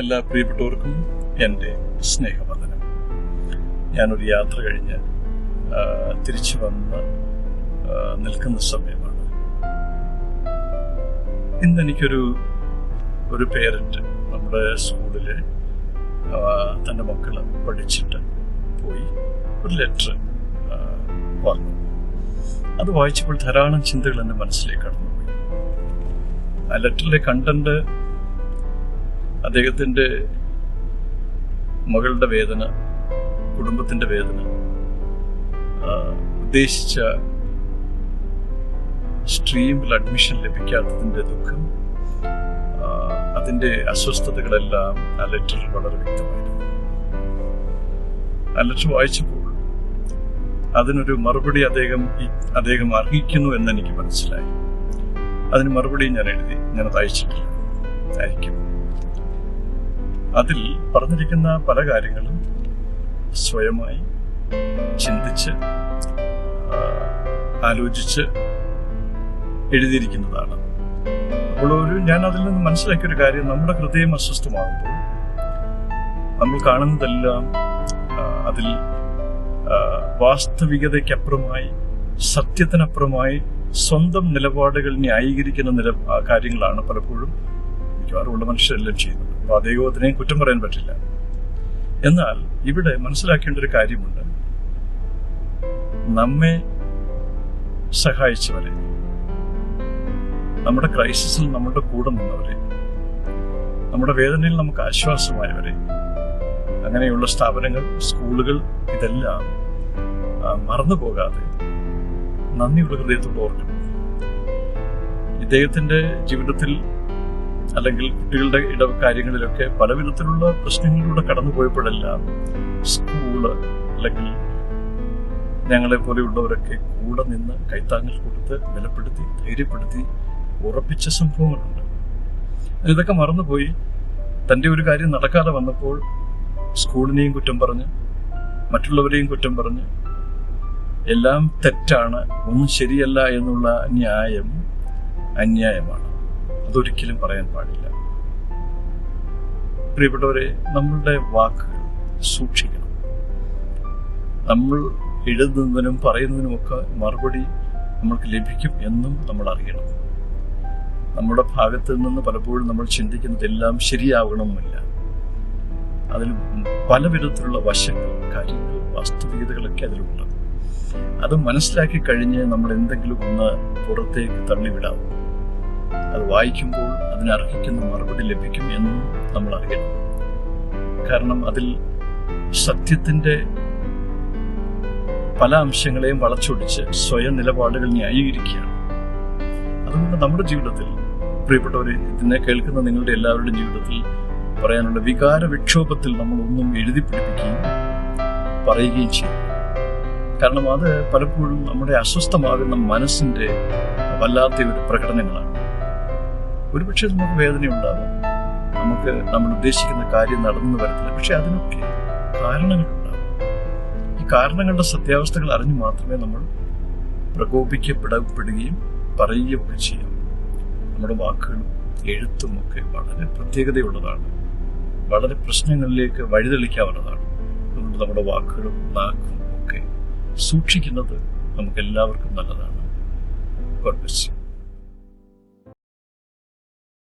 എല്ലാ പ്രിയപ്പെട്ടവർക്കും എന്റെ സ്നേഹവന്ദനം. ഞാനൊരു യാത്ര കഴിഞ്ഞ് തിരിച്ചു വന്ന് നിൽക്കുന്ന സമയമാണ്. ഇന്ന് എനിക്കൊരു ഒരു പേരന്റ് നമ്മുടെ സ്കൂളിൽ തന്റെ മക്കൾ പഠിച്ചിട്ട് പോയി ഒരു ലെറ്റർ വന്നു അത് വായിച്ചപ്പോൾ ധാരാളം ചിന്തകൾ എന്റെ മനസ്സിലേക്ക് കടന്നുപോയി. ആ ലെറ്ററിലെ കണ്ടന്റ് അദ്ദേഹത്തിന്റെ മകളുടെ വേദന കുടുംബത്തിന്റെ വേദന ഉദ്ദേശിച്ച സ്ട്രീമിൽ അഡ്മിഷൻ ലഭിക്കാത്തതിന്റെ ദുഃഖം അതിന്റെ അസ്വസ്ഥതകളെല്ലാം ആ ലെറ്ററിൽ വളരെ വ്യക്തമായിരുന്നു. ആ ലെറ്റർ വായിച്ചപ്പോൾ അതിനൊരു മറുപടി അദ്ദേഹം അദ്ദേഹം അർഹിക്കുന്നു എന്ന് എനിക്ക് മനസ്സിലായി. അതിന് മറുപടി ഞാൻ എഴുതി ഞാനത് അയച്ചിട്ടില്ല. അയക്കും. അതിൽ പറഞ്ഞിരിക്കുന്ന പല കാര്യങ്ങളും സ്വയമായി ചിന്തിച്ച് ആലോചിച്ച് എഴുതിയിരിക്കുന്നതാണ്. അപ്പോൾ ഒരു ഞാൻ അതിൽ നിന്ന് മനസ്സിലാക്കിയ ഒരു കാര്യം നമ്മുടെ ഹൃദയം അസ്വസ്ഥമാകുമ്പോൾ നമ്മൾ കാണുന്നതെല്ലാം അതിൽ വാസ്തവികതയ്ക്കപ്പുറമായി സത്യത്തിനപ്പുറമായി സ്വന്തം നിലപാടുകൾ ന്യായീകരിക്കുന്ന നില കാര്യങ്ങളാണ് പലപ്പോഴും മിക്കവാറുമുള്ള മനുഷ്യരെല്ലാം ചെയ്യുന്നത് അപ്പൊ ദൈവത്തിനെയും കുറ്റം പറയാൻ പറ്റില്ല. എന്നാൽ ഇവിടെ മനസ്സിലാക്കേണ്ട ഒരു കാര്യമുണ്ട്. നമ്മെ സഹായിച്ചവരെ നമ്മുടെ ക്രൈസിസിൽ നമ്മുടെ കൂടെ നിന്നവരെ നമ്മുടെ വേദനയിൽ നമുക്ക് ആശ്വാസമായവരെ അങ്ങനെയുള്ള സ്ഥാപനങ്ങൾ സ്കൂളുകൾ ഇതെല്ലാം ആ, മറന്നു പോകാതെ നന്ദിയുള്ള ഹൃദയത്തോട് ഓർക്കണം ഇദ്ദേഹത്തിന്റെ ജീവിതത്തിൽ അല്ലെങ്കിൽ കുട്ടികളുടെ ഇട കാര്യങ്ങളിലൊക്കെ പല വിധത്തിലുള്ള പ്രശ്നങ്ങളിലൂടെ കടന്നുപോയപ്പോഴെല്ലാം സ്കൂൾ അല്ലെങ്കിൽ ഞങ്ങളെ പോലെയുള്ളവരൊക്കെ കൂടെ നിന്ന് കൈത്താങ്ങൽ കൊടുത്ത് ബലപ്പെടുത്തി ധൈര്യപ്പെടുത്തി ഉറപ്പിച്ച സംഭവങ്ങളുണ്ട്. ഇതൊക്കെ മറന്നുപോയി. തന്റെ ഒരു കാര്യം നടക്കാതെ വന്നപ്പോൾ സ്കൂളിനെയും കുറ്റം പറഞ്ഞ് മറ്റുള്ളവരെയും കുറ്റം പറഞ്ഞ് എല്ലാം തെറ്റാണ് ഒന്നും ശരിയല്ല എന്നുള്ള ന്യായം അന്യായമാണ്. അതൊരിക്കലും പറയാൻ പാടില്ല. പ്രിയപ്പെട്ടവരെ നമ്മളുടെ വാക്കുകൾ സൂക്ഷിക്കണം. നമ്മൾ എഴുതുന്നതിനും പറയുന്നതിനുമൊക്കെ മറുപടി നമ്മൾക്ക് ലഭിക്കും എന്നും നമ്മൾ അറിയണം. നമ്മുടെ ഭാഗത്ത് നിന്ന് പലപ്പോഴും നമ്മൾ ചിന്തിക്കുന്നതെല്ലാം ശരിയാവണമെന്നില്ല. അതിൽ പല വിധത്തിലുള്ള വശങ്ങൾ കാര്യങ്ങൾ വാസ്തവികതകളൊക്കെ അതിലുണ്ട്. അത് മനസ്സിലാക്കി കഴിഞ്ഞ് നമ്മൾ എന്തെങ്കിലും ഒന്ന് പുറത്തേക്ക് തള്ളിവിടാവും. അത് വായിക്കുമ്പോൾ അതിനർഹിക്കുന്ന മറുപടി ലഭിക്കും എന്നും നമ്മൾ അറിയണം കാരണം അതിൽ സത്യത്തിന്റെ പല അംശങ്ങളെയും വളച്ചൊടിച്ച് സ്വയം നിലപാടുകൾ ന്യായീകരിക്കുകയാണ്. അതുകൊണ്ട് നമ്മുടെ ജീവിതത്തിൽ പ്രിയപ്പെട്ടവരെ ഇതിനെ കേൾക്കുന്ന നിങ്ങളുടെ എല്ലാവരുടെയും ജീവിതത്തിൽ പറയാനുള്ള വികാര വിക്ഷോഭത്തിൽ നമ്മൾ ഒന്നും എഴുതി പിടിപ്പിക്കുകയും പറയുകയും ചെയ്യും. കാരണം അത് പലപ്പോഴും നമ്മുടെ അസ്വസ്ഥമാകുന്ന മനസ്സിന്റെ വല്ലാത്ത ഒരു പ്രകടനങ്ങളാണ്. ഒരുപക്ഷെ നമുക്ക് വേദനയുണ്ടാകും. നമുക്ക് നമ്മൾ ഉദ്ദേശിക്കുന്ന കാര്യം നടന്നു വരത്തില്ല. പക്ഷെ അതിനൊക്കെ കാരണങ്ങളുണ്ടാകും. ഈ കാരണങ്ങളുടെ സത്യാവസ്ഥകൾ അറിഞ്ഞു മാത്രമേ നമ്മൾ പ്രകോപിക്കപ്പെടപ്പെടുകയും പറയുകയും ഒക്കെ ചെയ്യും നമ്മുടെ വാക്കുകളും എഴുത്തും ഒക്കെ വളരെ പ്രത്യേകതയുള്ളതാണ്. വളരെ പ്രശ്നങ്ങളിലേക്ക് വഴിതെളിക്കാവുന്നതാണ്. അതുകൊണ്ട് നമ്മുടെ വാക്കുകളും നാക്കും ഒക്കെ സൂക്ഷിക്കുന്നത് നമുക്ക് എല്ലാവർക്കും നല്ലതാണ്. ഗോഡ്